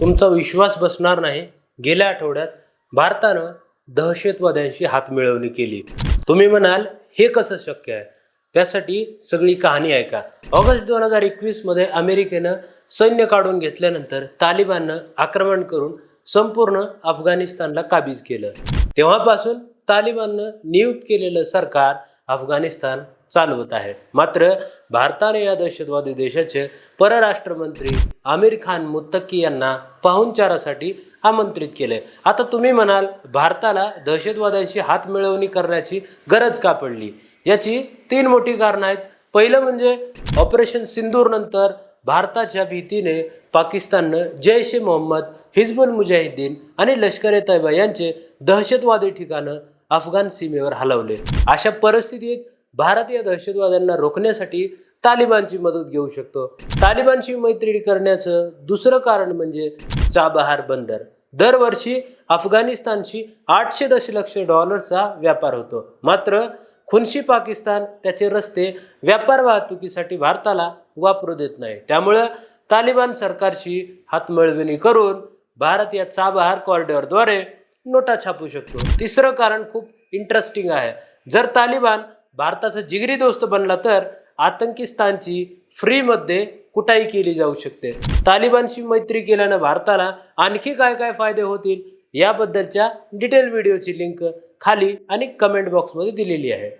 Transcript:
तुमचा विश्वास बसणार नाही. गेल्या आठवड्यात भारतानं दहशतवाद्यांशी हातमिळवणी केली. तुम्ही म्हणाल हे कसं शक्य आहे? त्यासाठी सगळी कहाणी ऐका. ऑगस्ट दोन हजार एकवीसमध्ये अमेरिकेनं सैन्य काढून घेतल्यानंतर तालिबाननं आक्रमण करून संपूर्ण अफगाणिस्तानला काबीज केलं. तेव्हापासून तालिबाननं नियुक्त केलेलं सरकार अफगाणिस्तान चालवत आहे. मात्र भारताने या दहशतवादी देशाचे परराष्ट्र मंत्री आमिर खान मुत्तकी यांना पाहुणचारासाठी आमंत्रित केले. आता तुम्ही म्हणाल भारताला दहशतवाद्यांशी हात मिळवणी करण्याची गरज का पडली? याची तीन मोठी कारणं आहेत. पहिलं म्हणजे ऑपरेशन सिंदूर नंतर भारताच्या भीतीने पाकिस्ताननं जैश ए मोहम्मद हिजबुल मुजाहिद्दीन आणि लष्कर ए तैबा यांचे दहशतवादी ठिकाणं अफगाण सीमेवर हलवले. अशा परिस्थितीत भारत या दहशतवाद्यांना रोखण्यासाठी तालिबानची मदत घेऊ शकतो. तालिबानशी मैत्री करण्याचं दुसरं कारण म्हणजे चाबहार बंदर. दरवर्षी अफगाणिस्तानशी आठशे दशलक्ष डॉलरचा व्यापार होतो. मात्र खुनशी पाकिस्तान त्याचे रस्ते व्यापार वाहतुकीसाठी भारताला वापरू देत नाही. त्यामुळं तालिबान सरकारशी हातमिळवणी करून भारत या चाबहार कॉरिडॉरद्वारे नोटा छापू शकतो. तिसरं कारण खूप इंटरेस्टिंग आहे. जर तालिबान भारताचा जिगरी दोस्त बनला तर आतंकिस्तानची फ्रीमध्ये कुठाई केली जाऊ शकते. तालिबानशी मैत्री केल्यानं भारताला आणखी काय काय फायदे होतील? याबद्दलच्या डिटेल व्हिडिओची लिंक खाली आणि कमेंट बॉक्समध्ये दिलेली आहे.